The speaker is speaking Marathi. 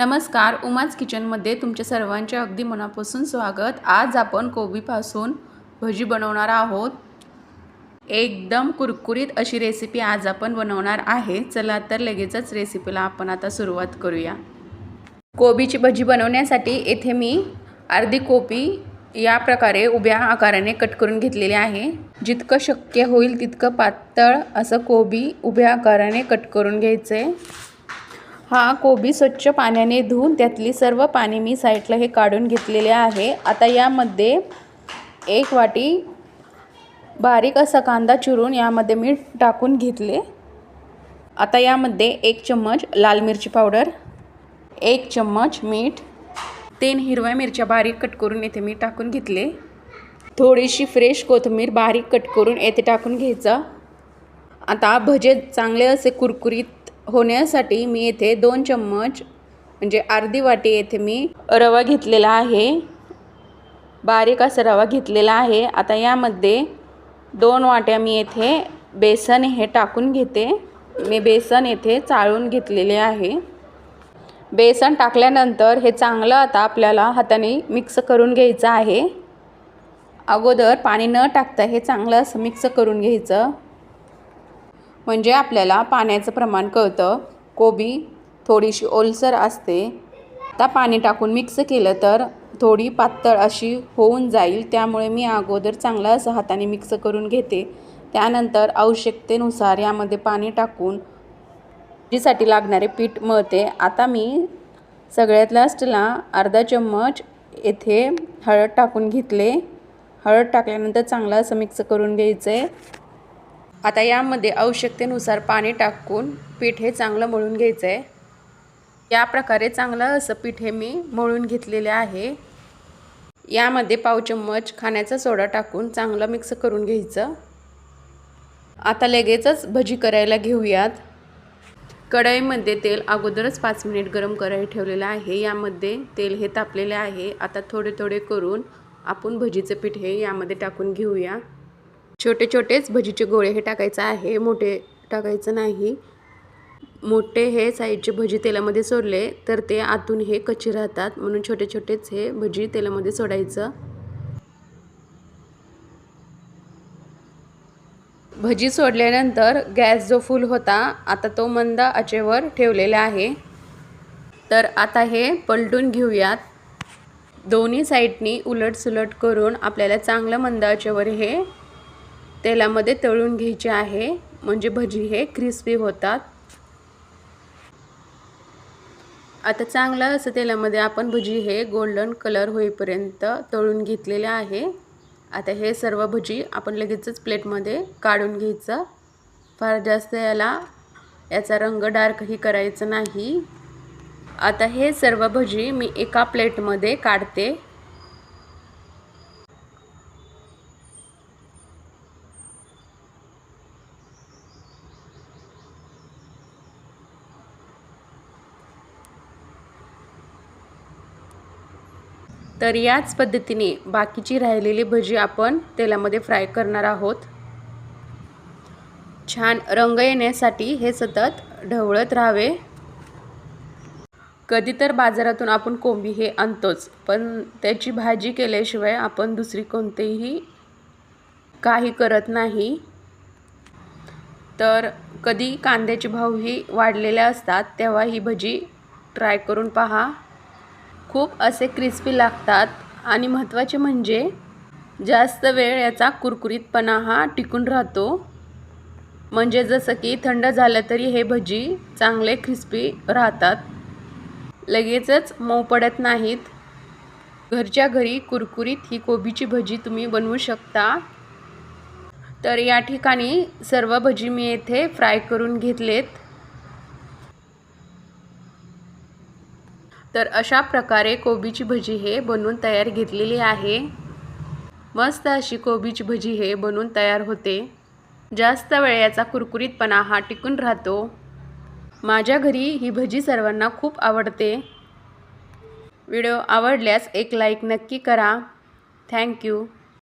नमस्कार उमाज किचनमध्ये तुमच्या सर्वांचे अगदी मनापासून स्वागत. आज आपण कोबीपासून भजी बनवणार आहोत. एकदम कुरकुरीत अशी रेसिपी आज आपण बनवणार आहे. चला तर लगेचच रेसिपीला आपण आता सुरुवात करूया. कोबीची भजी बनवण्यासाठी येथे मी अर्धी कोबी या प्रकारे उभ्या आकाराने कट करून घेतलेले आहे. जितकं शक्य होईल तितकं पातळ असं कोबी उभ्या आकाराने कट करून घ्यायचं. आहे हा कोबी स्वच्छ पाण्याने धुवून त्यातली सर्व पाणी मी साईडला हे काढून घेतलेले आहे. आता यामध्ये एक वाटी बारीक असा कांदा चिरून यामध्ये मी टाकून घेतले. आता यामध्ये एक चम्मच लाल मिरची पावडर एक चम्मच मीठ तीन हिरव्या मिरच्या बारीक कट करून येथे मी टाकून घेतले. थोडीशी फ्रेश कोथिंबीर बारीक कट करून येथे टाकून घ्यायचं. आता भजे चांगले असे कुरकुरीत होण्यासाठी मी येथे दोन चम्मच म्हणजे अर्धी वाटी येथे मी रवा घेतलेला आहे. बारीक असा रवा घेतलेला आहे. आता यामध्ये दोन वाट्या मी येथे बेसन हे टाकून घेते. मी बेसन येथे चाळून घेतलेले आहे. बेसन टाकल्यानंतर हे चांगलं आता आपल्याला हाताने मिक्स करून घ्यायचं आहे. अगोदर पाणी न टाकता हे चांगलं असं मिक्स करून घ्यायचं. म्हणजे आपल्याला पाण्याचं प्रमाण कळतं. कोबी थोडीशी ओलसर असते. आता पाणी टाकून मिक्स केलं तर थोडी पातळ अशी होऊन जाईल. त्यामुळे मी अगोदर चांगलं असं हाताने मिक्स करून घेते. त्यानंतर आवश्यकतेनुसार यामध्ये पाणी टाकून भाजीसाठी लागणारे पीठ मळते. आता मी सगळ्यात लास्टला अर्धा चम्मच येथे हळद टाकून घेतले. हळद टाकल्यानंतर चांगलं असं मिक्स करून घ्यायचं आहे आता यामध्ये आवश्यकतेनुसार पाणी टाकून पीठ हे चांगलं मळून घ्यायचं आहे या प्रकारे चांगलं असं पीठ हे मी मळून घेतलेले आहे. यामध्ये पाव चम्मच खाण्याचा सोडा टाकून चांगलं मिक्स करून घ्यायचं. आता लगेचच भजी करायला घेऊयात. कढईमध्ये तेल अगोदरच पाच मिनिट गरम करायला ठेवलेलं आहे. यामध्ये तेल हे तापलेले आहे. आता थोडे थोडे करून आपण भजीचं पीठ हे यामध्ये टाकून घेऊया. छोटे छोटेच भजीचे गोळे हे टाकायचं आहे. मोठे टाकायचं नाही. मोठे हे साईडचे भजी तेलामध्ये सोडले तर ते आतून हे कच्चे राहतात. म्हणून छोटे छोटेच हे भजी तेलामध्ये सोडायचं. भजी सोडल्यानंतर गॅस जो फुल होता आता तो मंद आचेवर ठेवलेला आहे. तर आता हे पलटून घेऊयात. दोन्ही साईडनी उलटसुलट करून आपल्याला चांगलं मंद आचेवर हे तेलामध्ये तळून घ्यायचे आहे. म्हणजे भजी हे क्रिस्पी होतात. आता चांगलं असं तेलामध्ये आपण भजी हे गोल्डन कलर होईपर्यंत तळून घेतलेले आहे. आता हे सर्व भजी आपण लगेचच प्लेटमध्ये काढून घ्यायचं. फार जास्त याला याचा रंग डार्कही करायचं नाही. आता हे सर्व भजी मी एका प्लेटमध्ये काढते. तर याच पद्धतीने बाकीची राहिलेली भजी आपण तेलामध्ये फ्राय करणार आहोत. छान रंग येण्यासाठी हे सतत ढवळत राहावे. कधी तर बाजारातून आपण कोंबी हे आणतोच पण त्याची भाजी केल्याशिवाय आपण दुसरी कोणतेही काही करत नाही. तर कधी कांद्याचे भावही वाढलेले असतात तेव्हा ही भजी ट्राय करून पहा. खूप असे क्रिस्पी लागतात. आणि महत्त्वाचे म्हणजे जास्त वेळ याचा कुरकुरीतपणा हा टिकून राहतो. म्हणजे जसं की थंड झालं तरी हे भजी चांगले क्रिस्पी राहतात. लगेचच मऊ पडत नाहीत. घरच्या घरी कुरकुरीत ही कोबीची भजी तुम्ही बनवू शकता. तर या ठिकाणी सर्व भजी मी येथे फ्राय करून घेतलेत. तर अशा प्रकारे कोबीची भजी हे बनवून तयार घेतलेली आहे. मस्त अशी कोबीची भजी हे बनवून तयार होते. जास्त वेळ याचा कुरकुरीतपणा हा टिकून राहतो. माझ्या घरी ही भजी सर्वांना खूप आवडते. व्हिडिओ आवडल्यास एक लाईक नक्की करा. थँक्यू.